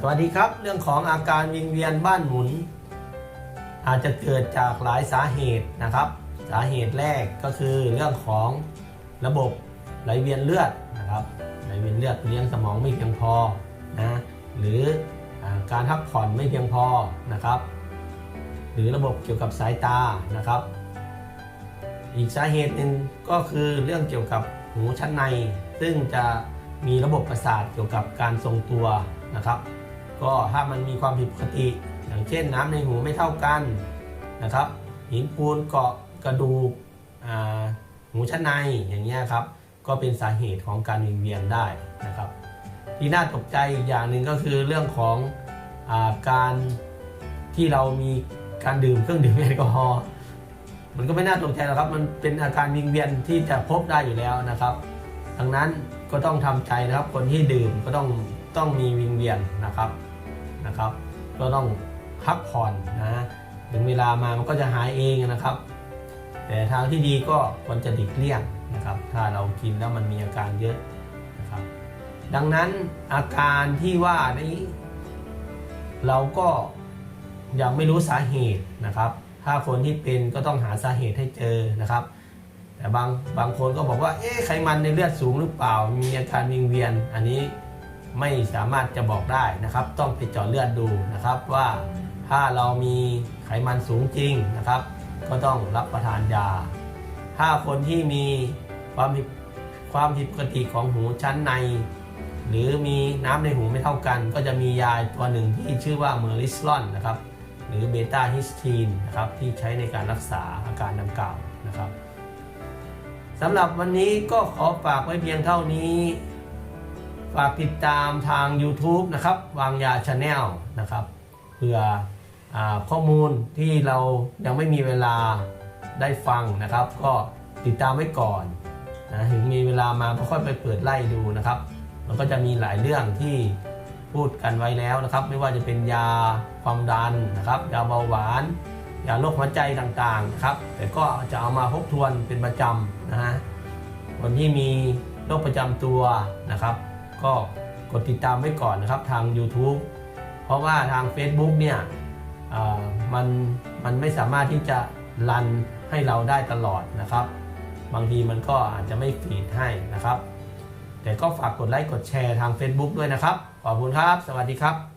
สวัสดีครับ เรื่องของอาการวิงเวียนบ้านหมุน อาจจะเกิดจากหลายสาเหตุนะครับ สาเหตุแรกก็คือเรื่องของระบบไหลเวียนเลือดนะครับไหลเวียนเลือดเลี้ยงสมองไม่เพียงพอนะหรืออการพักผ่อนไม่เพียงพอนะครับ หรือระบบเกี่ยวกับสายตานะครับ อีกสาเหตุหนึ่งก็คือเรื่องเกี่ยวกับหูชั้นใน ซึ่งจะมีระบบประสาทเกี่ยวกับการทรงตัวนะครับ ก็ถ้ามันมีความผิดปกติ อย่างเช่นน้ำในหูไม่เท่ากันนะครับหินปูนเกาะกระดูกหูชั้นในอย่างเงี้ยครับ ก็เป็นสาเหตุของการวิงเวียนได้นะครับ ที่น่าตกใจอีกอย่างหนึ่งก็คือเรื่องของอาการที่เรามีการดื่มเครื่องดื่มแอลกอฮอล์มันก็ไม่น่าตกใจหรอกครับ มันเป็นอาการวิงเวียนที่จะพบได้อยู่แล้วนะครับ ดังนั้นก็ต้องทำใจนะครับ คนที่ดื่มก็ต้องต้องมีวิงเวียนนะครับ นะครับ ก็ต้องพักผ่อนนะถึงเวลามามันก็จะหายเองนะครับ แต่ทางที่ดีก็ควรจะหลีกเลี่ยงนะครับ ถ้าเรากินแล้วมันมีอาการเยอะนะครับ ดังนั้นอาการที่ว่านี้ เราก็ยังไม่รู้สาเหตุนะครับ ถ้าคนที่เป็นก็ต้องหาสาเหตุให้เจอนะครับ แต่บางบางคนก็บอกว่า เอ๊ะไขมันในเลือดสูงหรือเปล่า มีอาการวิงเวียน อันนี้ ไม่สามารถจะบอกได้นะครับ ต้องไปเจาะเลือดดูนะครับว่าถ้าเรามีไขมันสูงจริงนะครับ ก็ต้องรับประทานยา ถ้าคนที่มีความผิดความผิดปกติของหูชั้นใน หรือมีน้ำในหูไม่เท่ากัน ก็จะมียาตัวหนึ่งที่ชื่อว่าเมอริสลอนนะครับ หรือเบต้าฮิสตีนนะครับที่ใช้ในการรักษาอาการดังกล่าวนะครับสำหรับวันนี้ก็ขอฝากไว้เพียงเท่านี้ ฝากติดตามทาง YouTube นะครับวางยาชาแนลนะครับเพื่ออข้อมูลที่เรายังไม่มีเวลาได้ฟังนะครับ ก็ติดตามไว้ก่อนนะถึงมีเวลามาก็ค่อยไปเปิดไล่ดูนะครับ มันก็จะมีหลายเรื่องที่พูดกันไว้แล้วนะครับ ไม่ว่าจะเป็นยาความดันนะครับ ยาเบาหวาน ยาโรคหัวใจต่างๆนะครับ แต่ก็จะเอามาทบทวนเป็นประจำนะฮะคนที่มีโรคประจำตัวนะครับ ก็กดติดตามไว้ก่อนนะครับทาง YouTube เพราะว่าทาง Facebook เนี่ยมันมันไม่สามารถที่จะรันให้เราได้ตลอดนะครับ บางทีมันก็อาจจะไม่ฟีดให้นะครับ แต่ก็ฝากกดไลค์กดแชร์ทาง Facebook ด้วยนะครับ ขอบคุณครับ สวัสดีครับ